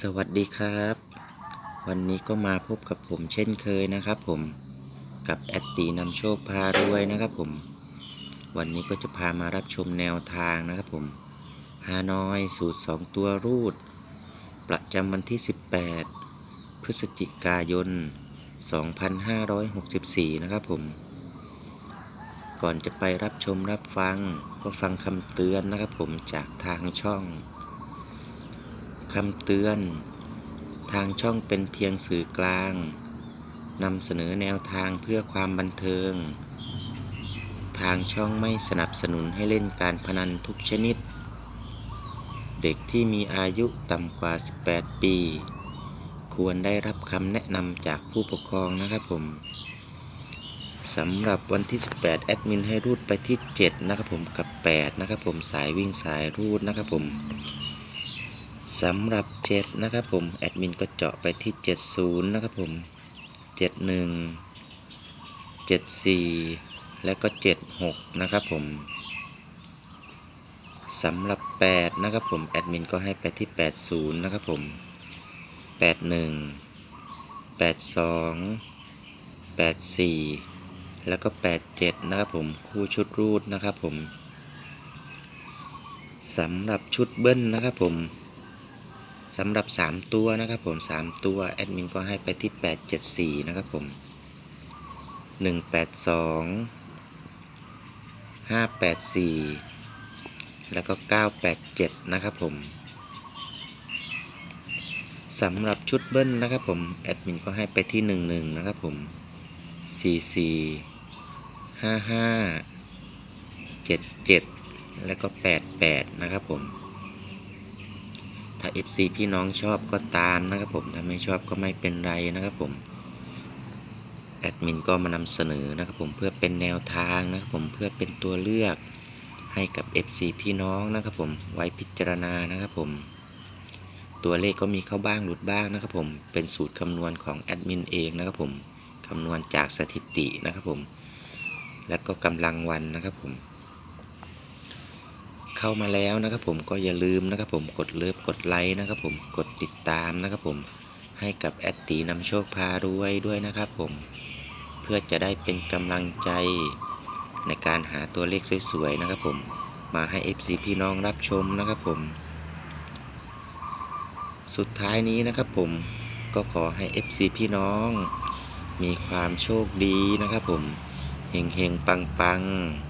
สวัสดีครับ วันนี้ก็มาพบกับผมเช่นเคยนะครับผมกับแอดตีนำโชคพารวยนะครับผม วันนี้ก็จะพามารับชมแนวทางนะครับผมฮานอยสูตร 2 ตัวรูด ประจำวันที่ 18 พฤศจิกายน 2564 นะครับผม ก่อนจะไปรับชมรับฟังก็ฟังคำเตือนนะครับผมจากทางช่อง คำเตือน ทางช่องเป็นเพียงสื่อกลางนำเสนอแนวทางเพื่อความบันเทิง ทางช่องไม่สนับสนุนให้เล่นการพนันทุกชนิด เด็กที่มีอายุต่ำกว่า 18 ปี ควรได้รับคำแนะนำจากผู้ปกครองนะครับผมสำหรับวันที่ 18 แอดมินให้รูดไปที่ 7 นะครับผมกับ 8 นะครับผมสายวิ่งสายรูดนะครับผม สำหรับ 7 นะครับผม แอดมินก็เจาะไปที่ 70 นะครับผม 71 74 และก็ 76 นะครับผมสำหรับ 8 นะครับผม แอดมินก็ให้ไปที่ 80 นะครับผม 81 82 84 แล้วก็ 87 นะครับผม คู่ชุดรูดนะครับผมสำหรับชุดเบิ้ลนะครับผม สำหรับ 3 ตัวนะครับผม3ตัวแอดมินก็ให้ไปที่ 874 นะครับผม 182 584 แล้วก็ 987 นะครับผมสำหรับชุดเบิ้ลนะครับผมแอดมินก็ให้ไปที่ 11 นะครับผม 44 55 77 แล้วก็ 88 นะครับผม ถ้า FC พี่น้องชอบก็ตามนะครับผมถ้าไม่ชอบก็ไม่เป็นไรนะครับผมแอดมินก็มานำเสนอนะครับผมเพื่อเป็นแนวทางนะครับผมเพื่อเป็นตัวเลือกให้กับ FC พี่น้องนะครับผมไว้พิจารณานะครับผม ตัวเลขก็มีเข้าบ้างหลุดบ้างนะครับผมเป็นสูตรคำนวณของแอดมินเองนะครับผมคำนวณจากสถิตินะครับผม และก็กำลังวันนะครับผม เข้ามาแล้วนะครับผมก็อย่าลืมนะครับผมกดเลิฟกดไลค์นะครับผมกดติดตามนะครับผมให้กับแอดตีนำโชคพารวยด้วยนะครับผมเพื่อจะได้เป็นกำลังใจในการหาตัวเลขสวยๆนะครับผมมาให้ FC พี่น้องรับชมนะครับผม สุดท้ายนี้นะครับผมก็ขอให้ FC พี่น้อง มีความโชคดีนะครับผมเฮงเฮงปังปังๆ